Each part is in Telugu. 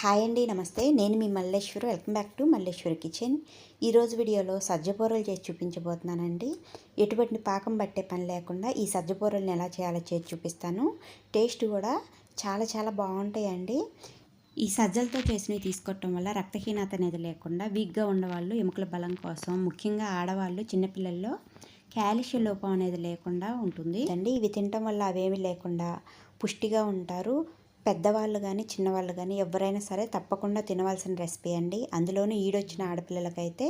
హాయ్ అండి నమస్తే. నేను మీ మల్లేశ్వరు. Welcome back to Malleshwari kitchen. ఈరోజు వీడియోలో సజ్జపూరలు చేసి చూపించబోతున్నానండి. ఎటువంటి పాకం పట్టే పని లేకుండా ఈ సజ్జపూరలను ఎలా చేయాలో చేసి చూపిస్తాను. టేస్ట్ కూడా చాలా చాలా బాగుంటాయండి. ఈ సజ్జలతో చేసినవి తీసుకోవటం వల్ల రక్తహీనత అనేది లేకుండా వీక్గా ఉన్నవాళ్ళు ఎముకల బలం కోసం ముఖ్యంగా ఆడవాళ్ళు చిన్నపిల్లల్లో కాల్షియం లోపం అనేది లేకుండా ఉంటుంది. అండి ఇవి తినటం వల్ల అవేమీ లేకుండా పుష్టిగా ఉంటారు. పెద్దవాళ్ళు కానీ చిన్నవాళ్ళు కానీ ఎవరైనా సరే తప్పకుండా తినవలసిన రెసిపీ అండి. అందులోనూ ఈడొచ్చిన ఆడపిల్లలకైతే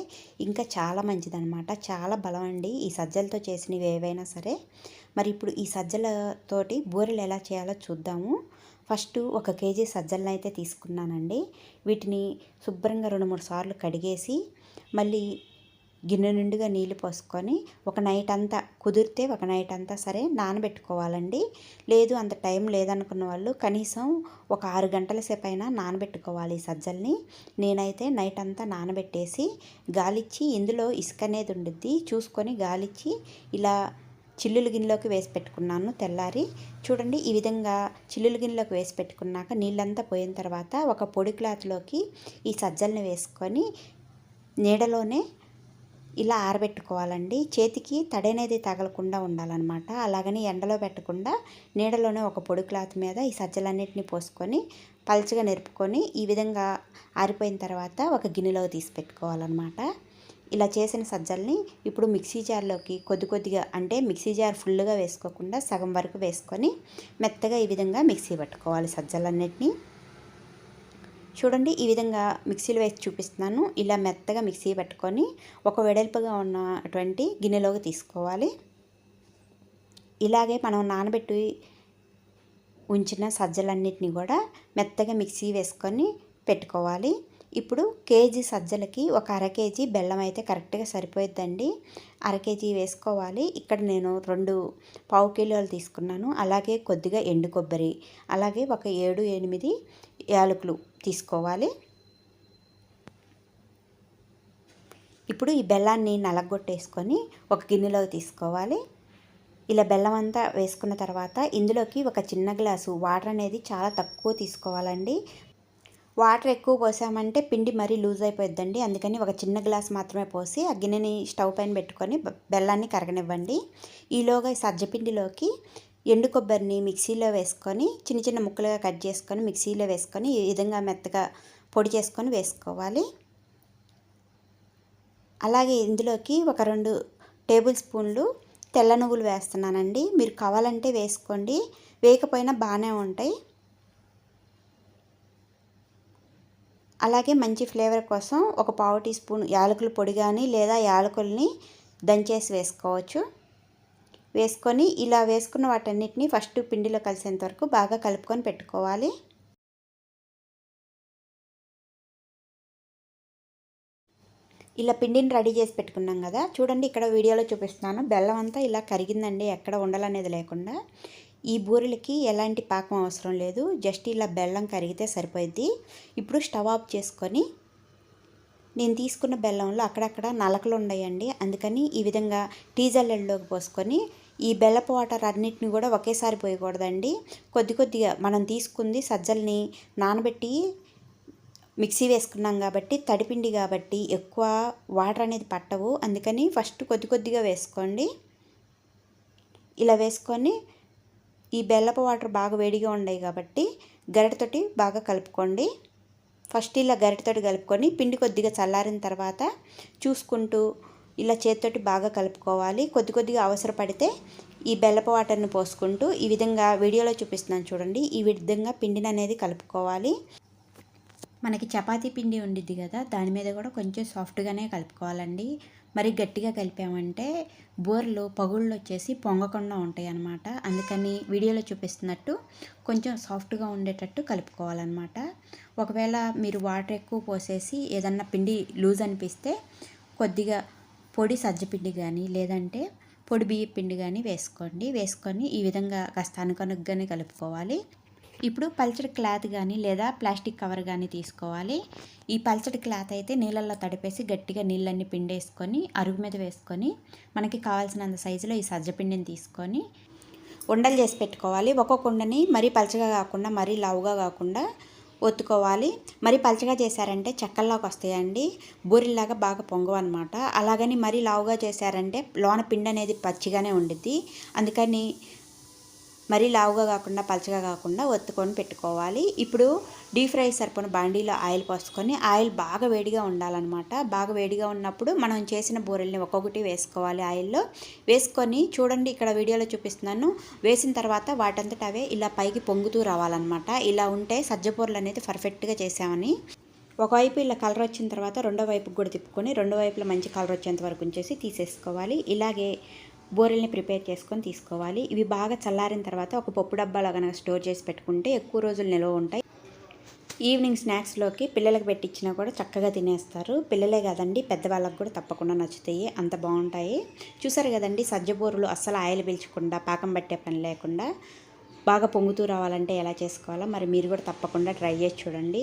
ఇంకా చాలా మంచిదనమాట చాలా బలం అండి ఈ సజ్జలతో చేసినవి ఏవైనా సరే. మరి ఇప్పుడు ఈ సజ్జలతోటి బూరెలు ఎలా చేయాలో చూద్దాము. ఫస్ట్ ఒక కేజీ సజ్జలను అయితే తీసుకున్నానండి. వీటిని శుభ్రంగా రెండు మూడు సార్లు కడిగేసి మళ్ళీ గిన్నె నిండుగా నీళ్ళు పోసుకొని ఒక నైట్ అంతా కుదిరితే ఒక నైట్ అంతా సరే నానబెట్టుకోవాలండి. లేదు అంత టైం లేదనుకున్న వాళ్ళు కనీసం ఒక ఆరు గంటల సేపు అయినా నానబెట్టుకోవాలి ఈ సజ్జల్ని. నేనైతే నైట్ అంతా నానబెట్టేసి గాలిచ్చి ఇందులో ఇసుక అనేది ఉండిద్ది. చూసుకొని గాలిచ్చి ఇలా చిల్లులు గిన్నెలోకి వేసి పెట్టుకున్నాను తెల్లారి. చూడండి ఈ విధంగా చిల్లులు గిన్నెలోకి వేసి పెట్టుకున్నాక నీళ్ళంతా పోయిన తర్వాత ఒక పొడి క్లాత్లోకి ఈ సజ్జల్ని వేసుకొని నీడలోనే ఇలా ఆరబెట్టుకోవాలండి. చేతికి తడనేది తగలకుండా ఉండాలన్నమాట. అలాగని ఎండలో పెట్టకుండా నీడలోనే ఒక పొడి క్లాత్ మీద ఈ సజ్జలన్నిటిని పోసుకొని పల్చగా నిరుపుకొని ఈ విధంగా ఆరిపోయిన తర్వాత ఒక గిన్నెలో తీసి పెట్టుకోవాలన్నమాట. ఇలా చేసిన సజ్జల్ని ఇప్పుడు మిక్సీ జార్లోకి కొద్ది కొద్దిగా అంటే మిక్సీ జార్ ఫుల్గా వేసుకోకుండా సగం వరకు వేసుకొని మెత్తగా ఈ విధంగా మిక్సీ పట్టుకోవాలి సజ్జలన్నిటిని. చూడండి ఈ విధంగా మిక్సీలో వేసి చూపిస్తున్నాను. ఇలా మెత్తగా మిక్సీ పెట్టుకొని ఒక వెడల్పుగా ఉన్నటువంటి గిన్నెలోకి తీసుకోవాలి. ఇలాగే మనం నానబెట్టి ఉంచిన సజ్జలన్నిటిని కూడా మెత్తగా మిక్సీ వేసుకొని పెట్టుకోవాలి. ఇప్పుడు కేజీ సజ్జలకి ఒక అర కేజీ బెల్లం అయితే కరెక్ట్గా సరిపోయిద్దండి. అర కేజీ వేసుకోవాలి. ఇక్కడ నేను రెండు పావు కిలోలు తీసుకున్నాను. అలాగే కొద్దిగా ఎండు కొబ్బరి అలాగే ఒక ఏడు ఎనిమిది యాలకులు తీసుకోవాలి. ఇప్పుడు ఈ బెల్లాన్ని నలగొట్టేసుకొని ఒక గిన్నెలో తీసుకోవాలి. ఇలా బెల్లం అంతా వేసుకున్న తర్వాత ఇందులోకి ఒక చిన్న గ్లాసు వాటర్ అనేది చాలా తక్కువ తీసుకోవాలండి. వాటర్ ఎక్కువ పోసామంటే పిండి మరీ లూజ్ అయిపోద్దండి అందుకని ఒక చిన్న గ్లాస్ మాత్రమే పోసి ఆ గిన్నెని స్టవ్ పైన పెట్టుకొని బెల్లాన్ని కరగనివ్వండి. ఈలోగా ఈ సజ్జపిండిలోకి ఎండు కొబ్బరిని మిక్సీలో వేసుకొని చిన్న చిన్న ముక్కలుగా కట్ చేసుకొని మిక్సీలో వేసుకొని ఈ విధంగా మెత్తగా పొడి చేసుకొని వేసుకోవాలి. అలాగే ఇందులోకి ఒక రెండు టేబుల్ స్పూన్లు తెల్ల నువ్వులు వేస్తున్నానండి. మీరు కావాలంటే వేసుకోండి. వేయకపోయినా బాగానే ఉంటాయి. అలాగే మంచి ఫ్లేవర్ కోసం ఒక పావు టీ స్పూన్ యాలకుల పొడి కానీ లేదా యాలకుల్ని దంచేసి వేసుకోవచ్చు. వేసుకొని ఇలా వేసుకున్న వాటన్నిటిని ఫస్ట్ పిండిలో కలిసేంత వరకు బాగా కలుపుకొని పెట్టుకోవాలి. ఇలా పిండిని రెడీ చేసి పెట్టుకున్నాం కదా. చూడండి ఇక్కడ వీడియోలో చూపిస్తున్నాను. బెల్లం అంతా ఇలా కరిగిందండి ఎక్కడ ఉండాలనేది లేకుండా. ఈ బూరెలకి ఎలాంటి పాకం అవసరం లేదు. జస్ట్ ఇలా బెల్లం కరిగితే సరిపోయిద్ది. ఇప్పుడు స్టవ్ ఆఫ్ చేసుకొని నేను తీసుకున్న బెల్లంలో అక్కడక్కడ నలకలు ఉన్నాయండి. అందుకని ఈ విధంగా టీజల్లెడ్లోకి పోసుకొని ఈ బెల్లపు వాటర్ అన్నిటిని కూడా ఒకేసారి పోయకూడదండి. కొద్ది కొద్దిగా మనం తీసుకుంది సజ్జల్ని నానబెట్టి మిక్సీ వేసుకున్నాం కాబట్టి తడిపిండి కాబట్టి ఎక్కువ వాటర్ అనేది పట్టవు. అందుకని ఫస్ట్ కొద్ది కొద్దిగా వేసుకోండి. ఇలా వేసుకొని ఈ బెల్లపు వాటర్ బాగా వేడిగా ఉన్నాయి కాబట్టి గరిటతోటి బాగా కలుపుకోండి. ఫస్ట్ ఇలా గరిటతోటి కలుపుకొని పిండి కొద్దిగా చల్లారిన తర్వాత చూసుకుంటూ ఇలా చేతితోటి బాగా కలుపుకోవాలి. కొద్ది కొద్దిగా అవసరపడితే ఈ బెల్లపు వాటర్ని పోసుకుంటూ ఈ విధంగా వీడియోలో చూపిస్తున్నాను చూడండి. ఈ విధంగా పిండిని అనేది కలుపుకోవాలి. మనకి చపాతీ పిండి ఉండిద్ది కదా దాని మీద కూడా కొంచెం సాఫ్ట్గానే కలుపుకోవాలండి. మరి గట్టిగా కలిపామంటే బోర్లు పగుళ్ళు వచ్చేసి పొంగకుండా ఉంటాయి అన్నమాట అందుకని వీడియోలో చూపిస్తున్నట్టు కొంచెం సాఫ్ట్గా ఉండేటట్టు కలుపుకోవాలన్నమాట. ఒకవేళ మీరు వాటర్ ఎక్కువ పోసేసి ఏదన్నా పిండి లూజ్ అనిపిస్తే కొద్దిగా పొడి సజ్జపిండి కానీ లేదంటే పొడి బియ్య పిండి కానీ వేసుకోండి. వేసుకొని ఈ విధంగా కాస్త అనుకనుగ్గానే కలుపుకోవాలి. ఇప్పుడు పల్చడి క్లాత్ కానీ లేదా ప్లాస్టిక్ కవర్ కానీ తీసుకోవాలి. ఈ పల్చడి క్లాత్ అయితే నీళ్ళల్లో తడిపేసి గట్టిగా నీళ్ళన్నీ పిండేసుకొని అరుగు మీద వేసుకొని మనకి కావాల్సినంత సైజులో ఈ సజ్జపిండిని తీసుకొని ఉండలు చేసి పెట్టుకోవాలి. ఒక్కొక్క ఉండని మరీ పలచగా కాకుండా మరీ లావుగా కాకుండా ఒత్తుకోవాలి. మరి పలచగా చేశారంటే చెక్కల్లోకి వస్తాయండి. బూరెల్లాగా బాగా పొంగవు అనమాట అలాగని మరీ లావుగా చేశారంటే లోన పిండి అనేది పచ్చిగానే ఉండిద్ది. అందుకని మరీ లావుగా కాకుండా పలచగా కాకుండా ఒత్తుకొని పెట్టుకోవాలి. ఇప్పుడు డీప్ ఫ్రై సరిపోయిన బాండీలో ఆయిల్ పోసుకొని ఆయిల్ బాగా వేడిగా ఉండాలన్నమాట. బాగా వేడిగా ఉన్నప్పుడు మనం చేసిన బూరెల్ని ఒక్కొక్కటి వేసుకోవాలి ఆయిల్లో. వేసుకొని చూడండి ఇక్కడ వీడియోలో చూపిస్తున్నాను. వేసిన తర్వాత వాటంతట అవే ఇలా పైకి పొంగుతూ రావాలన్నమాట. ఇలా ఉంటే సజ్జ బూరెలు అనేది పర్ఫెక్ట్గా చేసామని. ఒకవైపు ఇలా కలర్ వచ్చిన తర్వాత రెండో వైపుకి కూడా తిప్పుకొని రెండో వైపులో మంచి కలర్ వచ్చేంత వరకు ఉంచేసి తీసేసుకోవాలి. ఇలాగే బూరెల్ని ప్రిపేర్ చేసుకొని తీసుకోవాలి. ఇవి బాగా చల్లారిన తర్వాత ఒక పప్పు డబ్బాలో కనుక స్టోర్ చేసి పెట్టుకుంటే ఎక్కువ రోజులు నిల్వ ఉంటాయి. ఈవినింగ్ స్నాక్స్లోకి పిల్లలకు పెట్టించినా కూడా చక్కగా తినేస్తారు. పిల్లలే కదండి పెద్దవాళ్ళకి కూడా తప్పకుండా నచ్చుతాయి. అంత బాగుంటాయి. చూసారు కదండి సజ్జబూరలు అస్సలు ఆయిల్ పీల్చకుండా పాకం పట్టే పని లేకుండా బాగా పొంగుతూ రావాలంటే ఎలా చేసుకోవాలో మరి మీరు కూడా తప్పకుండా ట్రై చేసి చూడండి.